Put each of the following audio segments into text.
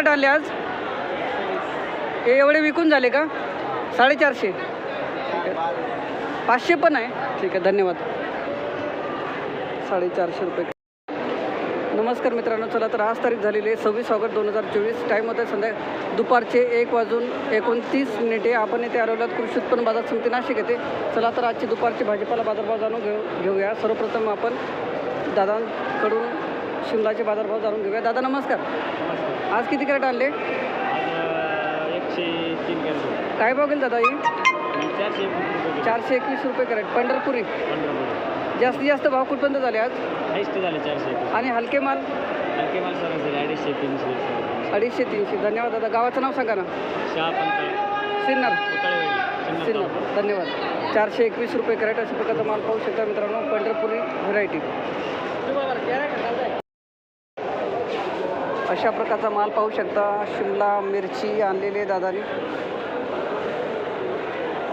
Result आले आज. हे एवढे विकून झाले का? साडेचारशे. पाचशे पण आहे. ठीक आहे धन्यवाद. साडेचारशे रुपये. नमस्कार मित्रांनो चला तर आज तारीख झालेली आहे सव्वीस ऑगस्ट दोन हजार चोवीस. टाईम होता संध्या दुपारचे एक वाजून एकोणतीस मिनिटे. आपण येथे आलेलो कृषी उत्पन्न बाजार समिती नाशिक येते चला तर आजची दुपारची भाजीपाला बाजारभाव जाणून घेऊ घेऊया. सर्वप्रथम आपण दादांकडून शिमलाचे बाजारभाव जाणून घेऊया. दादा नमस्कार. आज किती कॅरेट आणले? एकशे तीन कॅरेट. काय भाव गेले दादा ही? चारशे चारशे एकवीस रुपये कॅरेट. पंढरपुरी. जास्तीत जास्त भाव कुठपर्यंत झाले आज? हायस्ट झाले चारशे आणि हलके माल? हलके माल सरासरी अडीचशे तीनशे. अडीचशे तीनशे. धन्यवाद दादा. गावाचं नाव सांगा ना. सिन्नर. सिन्नर धन्यवाद. चारशे एकवीस रुपये कॅरेट अशा प्रकारचा माल पाहू शकता मित्रांनो. पंढरपुरी व्हरायटी. अशा प्रकारचा माल पाहू शकता. शिमला मिरची आणलेली दादाने.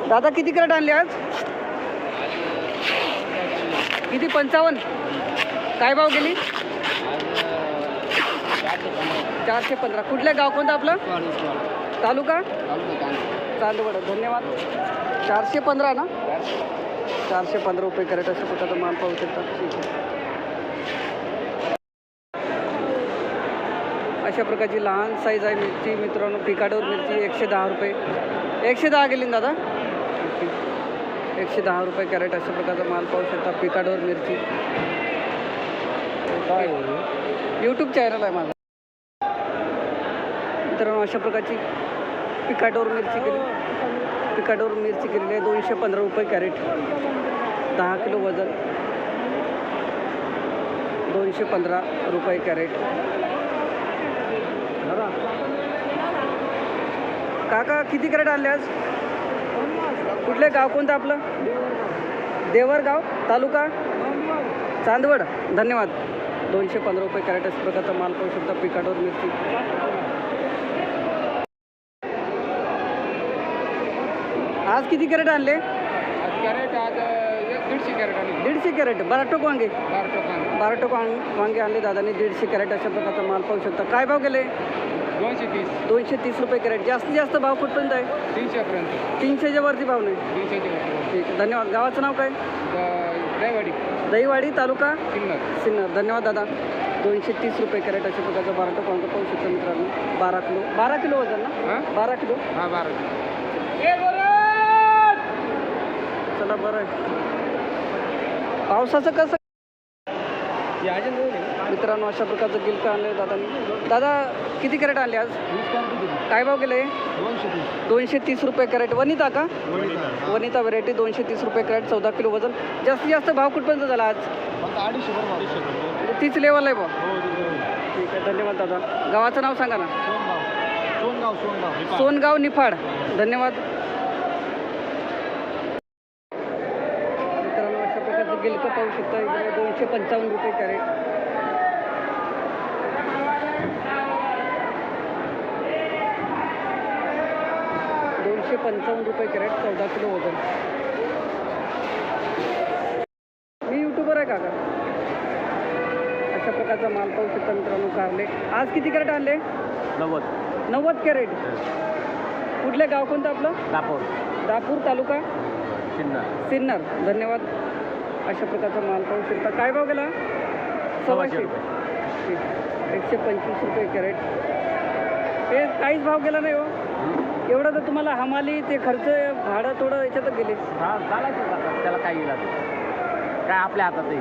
दादा किती कॅरेट आणले आज? किती? पंचावन्न? काय भाव गेली? चारशे पंधरा. कुठलं गाव कोणतं आपलं? तालुका? चांदवड. धन्यवाद. चारशे पंधरा ना? चारशे पंधरा रुपये कॅरेट असं कुठं माल पाहू शकता. ठीक आहे. अशा प्रकारची लहान साईज आहे मिरची. मित्रांनो पिकाडोर मिरची एकशे दहा रुपये. एकशे दहा गेली दादा. एकशे दहा रुपये कॅरेट अशा प्रकारचा माल पाहू शकता पिकाडोर मिरची. यूट्यूब चॅनल आहे माझा. मित्रांनो अशा प्रकारची पिकाडोर मिरची केली पिकाडोर मिरची केलेली आहे. दोनशे पंधरा रुपये कॅरेट. दहा किलो वजन. दोनशे पंधरा रुपये कॅरेट. काका किती कॅरेट आणले आज? कुठले गाव कोणतं आपलं? देवरगाव तालुका? चांदवड. धन्यवाद. दोनशे पंधरा रुपये कॅरेट अशा प्रकारचा माल पाहू शकता पिकाटवर मिरची. आज किती कॅरेट आणले? कॅरेट आज दीडशे कॅरेट. दीडशे कॅरेट बारा टोक वांगे. बारा टोक वांगे आणले दादाने. दीडशे कॅरेट अशा प्रकारचा माल पाहू शकता. काय भाव गेले? दोनशे तीस. दोनशे तीस रुपये कॅरेट. जास्तीत जास्त भाव कुठपर्यंत आहे? तीनशेपर्यंत. तीनशेच्या वरती भाव नाही. तीनशेचे ठीक. आहे धन्यवाद. गावाचं नाव काय? ड्रायवाडी दहीवाडी. तालुका? सिन्नर. सिन्नर. धन्यवाद दादा. दोनशे तीस रुपये कॅरेट अशा प्रकारचा बारा वांग पाहू शकता मित्रांनो. बारा किलो. बारा किलो वजन ना? हां? बारा किलो? हां बारा चला बरं आहे. पावसाचं कसं मित्रांनो अशा प्रकारचं गिलका आणलं दादानी. दादा किती कॅरेट आणले आज? काय भाव गेले? दोनशे तीस. रुपये कॅरेट. वनिता का? वनिता. व्हरायटी दोनशे तीस रुपये कॅरेट चौदा किलो वजन. जास्तीत जास्त भाव कुठपर्यंत झाला आज? म्हणजे तीच लेवल आहे भाऊ. हो ठीक आहे धन्यवाद दादा. गावाचं नाव सांगा ना. सोनगाव. सोनगाव निफाड. धन्यवाद मित्रांनो अशा गिलकं पाहू शकता इकडे दोनशे पंचावन्न रुपये कॅरेट. दोनशे पंचावन्न रुपये कॅरेट चौदा किलो वजन. मी युट्यूबर आहे काका. अशा प्रकारचा माल पाहू शकता मित्रांनो कारले. आज किती कॅरेट आणले? नव्वद. नव्वद कॅरेट. कुठले गाव कोणतं आपलं? दापोर. दापूर तालुका? सिन्नर. सिन्नर. धन्यवाद. अशा प्रकारचा माल पाहू शकता. काय भाव गेला? सव्वाशे. ठीक. एकशे पंचवीस रुपये कॅरेट. हे काहीच भाव गेला नाही हो. एवढं तर तुम्हाला हमाली ते खर्च भाडं थोडं याच्यातच गेले. हा त्याला काय गेला काय आपल्या हातात आहे?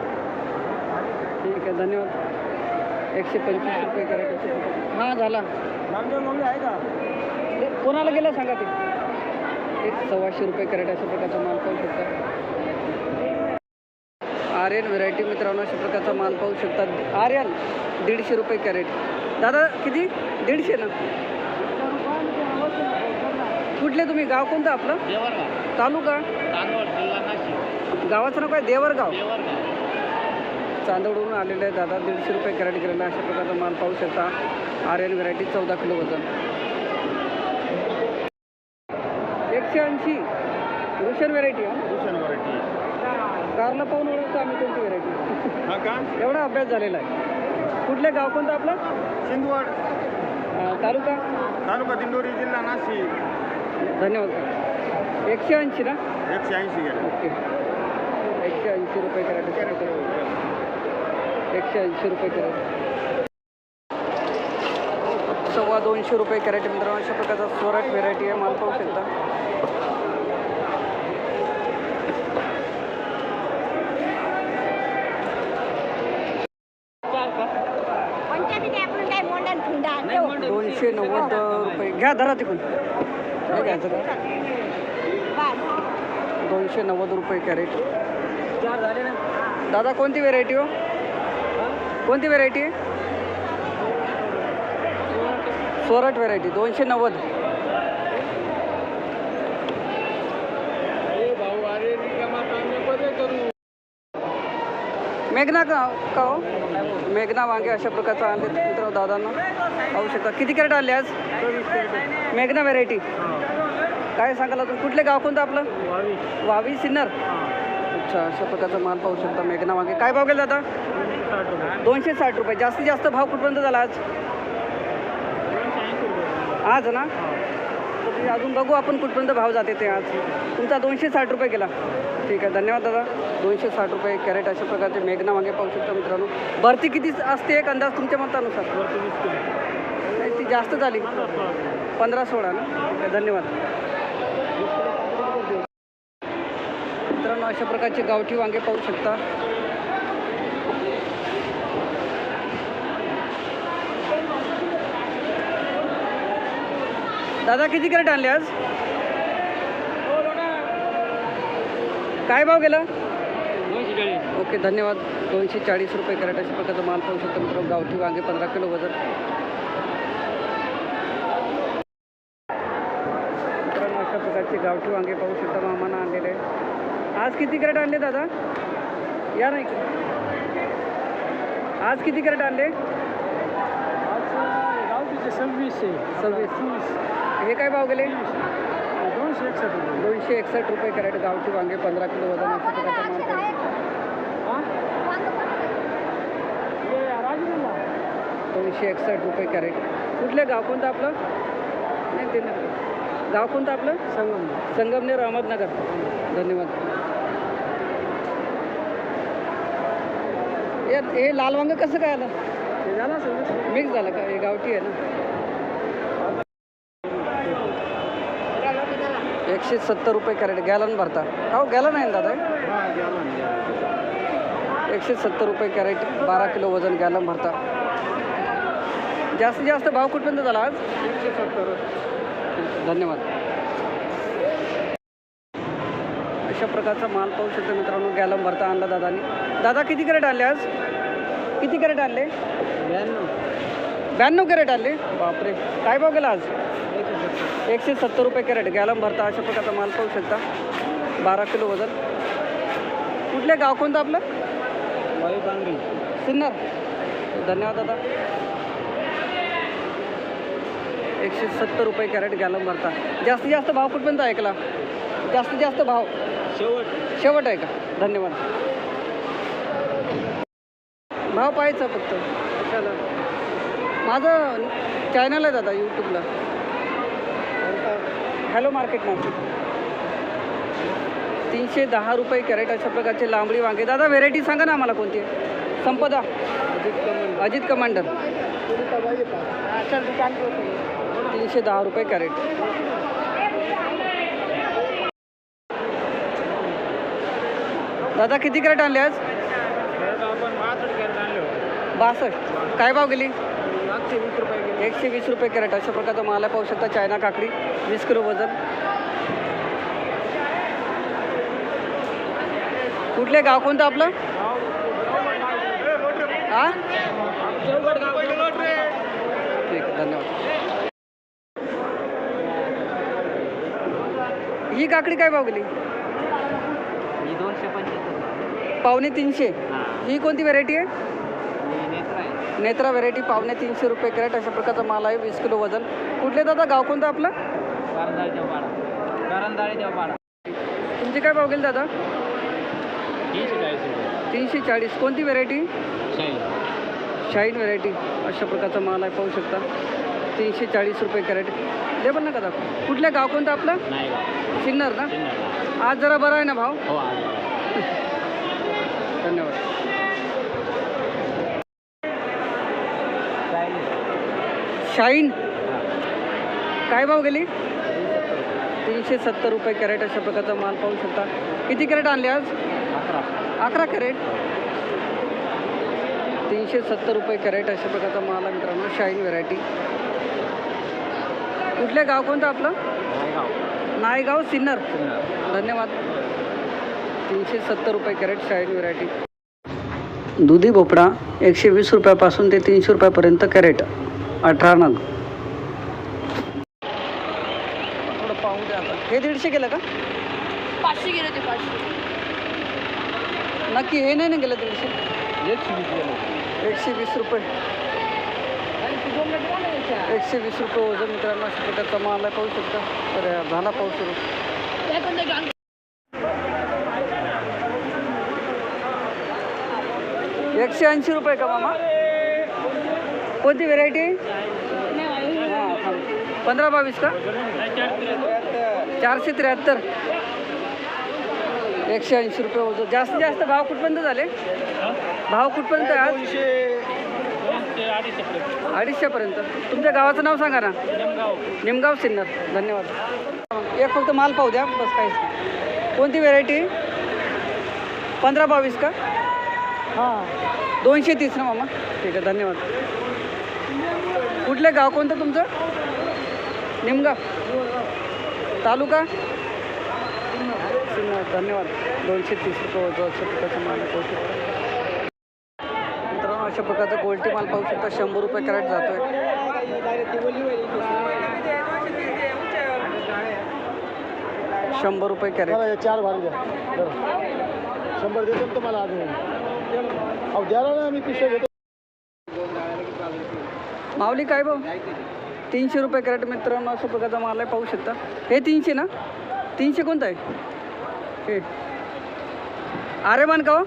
ठीक आहे धन्यवाद. एकशे पंचवीस रुपये कॅरेट. हां झाला. आहे का? ते कोणाला गेलं सांगा ते. एक सव्वाशे रुपये कॅरेट अशा प्रकारचा माल पाहू शकता. आर्यन व्हरायटी मित्रांनो अशा प्रकारचा माल पाहू शकतात. आर्यन दीडशे रुपये कॅरेट दादा किती? दीडशे ना? कुठले तुम्ही? गाव कोणतं आपलं? तालुका? गावाचं नाव काय? देवरगाव. चांदवडून आलेलं आहे दादा. दीडशे रुपये कॅरेट गेलेला अशा प्रकारचा माल पाहू शकता. आर्यन व्हरायटी चौदा किलो वजन. एकशे ऐंशी. रुशन व्हरायटी आहे कारला पाहून ओळखतो आम्ही कोणती व्हरायटी हा का? एवढा अभ्यास झालेला आहे. कुठले गाव कोणतं आपलं? सिंधुवाड अं, तालुका? तालुका दिंडोरी जिल्हा नाशिक. धन्यवाद. एकशे ऐंशी ना? एकशे ऐंशी गेले. ओके. एकशे ऐंशी रुपये कॅरेट एकशे ऐंशी रुपये कॅरेट सव्वा दोनशे रुपये कॅरेट मित्रांनो अशा प्रकारचा सोराट व्हेरायटी आहे. माल पाहू शकता पंचायती काय आपण काय मोंडन फुंडा दोनशे नव्वद रुपये घ्या धरा तिकडून. काय घ्यायचं दोनशे नव्वद रुपये कॅरेट. दादा कोणती व्हेरायटी हो? कोणती व्हेरायटी सोराट सोरट व्हेरायटी दोनशे नव्वद. मेघना का का हो? मेघना वांगे अशा प्रकारचं आणले मित्र दादांना पाहू शकता. किती कॅरेट आले आज? मेघना व्हेरायटी काय सांगाल अजून? कुठले गाव कोणतं आपलं? वावी सिन्नर. अच्छा अशा प्रकारचा माल पाहू शकता मेघना वांगे. काय भाव गेला दादा? दोनशे साठ रुपये. जास्तीत जास्त भाव कुठपर्यंत झाला आज? आज ना? अजून बघू आपण कुठपर्यंत भाव जाते ते आज. तुमचा दोनशे साठ रुपये गेला. ठीक आहे धन्यवाद दादा. दोनशे साठ रुपये कॅरेट अशा प्रकारचे मेघना वांगे पाहू शकता मित्रांनो. भरती किती असते एक अंदाज तुमच्या मतानुसार? नाही ती जास्त झाली. पंधरा सोळा ना? ठीक आहे धन्यवाद. मित्रांनो अशा प्रकारचे गावठी वांगे पाहू शकता. दादा किती कॅरेट आणले आज? काय भाव गेला? ओके धन्यवाद. दोनशे चाळीस रुपये कॅरेट अशा प्रकारचा माल पाहू शकतो मित्रांनो. गावठी वांगे पंधरा किलो वजन. मित्रांनो अशा प्रकारचे गावठी वांगे पाहू शकता मामानं आणलेले. आज किती कॅरेट आणले दादा? या नाही आज किती कॅरेट आणले? सव्वीसशे. सव्वीस. हे काय भाव गेले? दोनशे एकसष्ट रुपये. दोनशे एकसष्ट रुपये कॅरेट गावठी वांगे पंधरा किलो वजन अशा प्रकारचा माल. दोनशे एकसष्ट रुपये कॅरेट. कुठले गाव कोणतं आपलं? नाही ते नाही गाव कोणतं आपलं? संगम संगमनेर अहमदनगर. धन्यवाद. हे लाल वांग कसं काय आलं? झालं मिक्स झालं का? हे गावठी आहे ना? एकशे सत्तर रुपये कॅरेट. गॅलन भरता. हो गॅलन आहे ना दादा? एकशे सत्तर रुपये कॅरेट बारा किलो वजन गॅलन भरता. जास्तीत जास्त भाव कुठपर्यंत झाला आज? एकशे सत्तर धन्यवाद. अशा प्रकारचा माल पाहू शकतो मित्रांनो गॅलम भरता आणला दादानी. दादा किती कॅरेट आणले आज? किती कॅरेट आणले? ब्याण्णव कॅरेट आणले? बापरे. काय भाव गेला आज? एकशे सत्तर रुपये कॅरेट गॅलम भरता अशा प्रकारचा माल पाहू शकता. बारा किलो वजन. कुठले गाव कोणतं आपलं? सिन्नर. धन्यवाद दादा. एकशे सत्तर रुपये कॅरेट गॅलम भरता. जास्तीत जास्त भाव कुठपर्यंत ऐकला जास्तीत जास्त भाव. शेवट. शेवट आहे का? धन्यवाद. भाव पाहायचा फक्त. कशाला? माझं चॅनल आहे दादा यूट्यूबला हॅलो मार्केट नाशिक तीनशे दहा रुपये कॅरेट अशा प्रकारचे लांबडी वांगे. दादा व्हेरायटी सांगा ना आम्हाला कोणती? संपदा. अजित कमांडर. तीनशे दहा रुपये कॅरेट. दादा किती कॅरेट आणले आज? बासष्ट काय भाव गेली? वीस रुपये गेले एकशे वीस रुपये कॅरेट. अशा प्रकारचा माल आहे. पाहू शकता चायना काकडी. वीस किलो वजन. कुठले गाव कोणतं आपलं? हा? ठीक धन्यवाद. ही काकडी काय भाव गेली ही दोनशे पंच्याहत्तर पावणे तीनशे. हां. कोणती व्हेरायटी आहे? नेत्र व्हेरायटी पावणे तीनशे रुपये कॅरेट अशा प्रकारचा माल आहे वीस किलो वजन. कुठले दादा गाव कोणतं आपलं? तुमचे काय भाव गेले दादा? तीनशे चाळीस कोणती व्हेरायटी? शाईन. व्हेरायटी. अशा प्रकारचा माल आहे पाहू शकता. तीनशे चाळीस रुपये कॅरेट. दे पण नका दाखव. कुठलं गाव कोणतं आपलं? सिन्नर ना. आज जरा बरा आहे ना भाव हो आज धन्यवाद शाईन. काय भाव गेली? तीनशे सत्तर रुपये कॅरेट अशा प्रकारचा माल पाहू शकता. किती कॅरेट आणले आज? अकरा कॅरेट. तीनशे सत्तर रुपये कॅरेट अशा प्रकारचा माल आहे मित्रांनो शाईन व्हरायटी. कुठलं गाव कोणतं आपलं? नायगाव. सिन्नर. धन्यवाद. तीनशे सत्तर रुपये कॅरेट शाईन व्हरायटी. दुधी भोपळा एकशे वीस रुपयापासून ते तीनशे रुपयापर्यंत कॅरेट. अठरा नग. थोडं पाहू द्या आता. हे दीडशे गेलं का? पाचशे गेले ते पाचशे. नक्की हे नाही ना गेलं दीडशे? एकशे वीस रुपये. एकशे वीस रुपये वजन मित्रांनो अशा प्रकारचा माल आहे पाहू शकता. अरे यार, झाला पाऊस सुरू. एकशे ऐंशी रुपये का मामा? कोणती व्हेरायटी पंधरा बावीस का? चारशे त्र्याहत्तर. एकशे ऐंशी रुपये वजन. जास्तीत जास्त भाव कुठपर्यंत झाले? भाव कुठपर्यंत आहे आज? अडीचशेपर्यंत तुमच्या गावाचं नाव सांगा ना. निमगाव सिन्नर. धन्यवाद. एक फक्त माल पाहू द्या बस काहीच कोणती व्हेरायटी पंधरा बावीस का? हां. दोनशे तीस ना मामा? ठीक आहे धन्यवाद. कुठलं गाव कोणतं तुमचं? निमगाव. तालुका? धन्यवाद. दोनशे तीस रुपये दोनशे अशा माल पाहू शकता मित्रांनो अशा प्रकारचा गोल्टी माल पाहू शकता. शंभर रुपये कॅरेट जातोय. शंभर रुपये कॅरेट. चार भाग द्या. शंभर देतो तुम्हाला आज अहो द्याला ना मी पिशव्या घेतो. माऊली काय भाऊ? तीनशे रुपये कॅरेट मित्रांनो अशा प्रकारचा माल आहे पाहू शकता. हे तीनशे ना? तीनशे कोणतं आहे? हे. आरेमान का हो?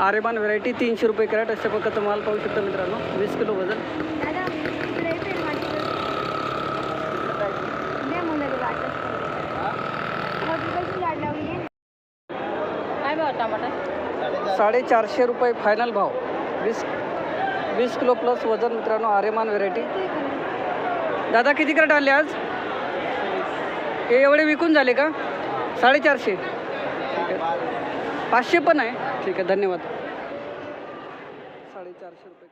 आरेमान व्हरायटी तीनशे रुपये कॅरेट अशा प्रकारचा माल पाहू शकता मित्रांनो. वीस किलो वजन. साडेचारशे रुपये फायनल भाव. वीस वीस किलो प्लस वजन मित्रांनो आरेमान व्हेरायटी दादा किती कॅरेट आले आज? हे एवढे विकून झाले का? साडेचारशे. ठीक आहे पाचशे पण आहे. ठीक आहे धन्यवाद. साडेचारशे रुपये.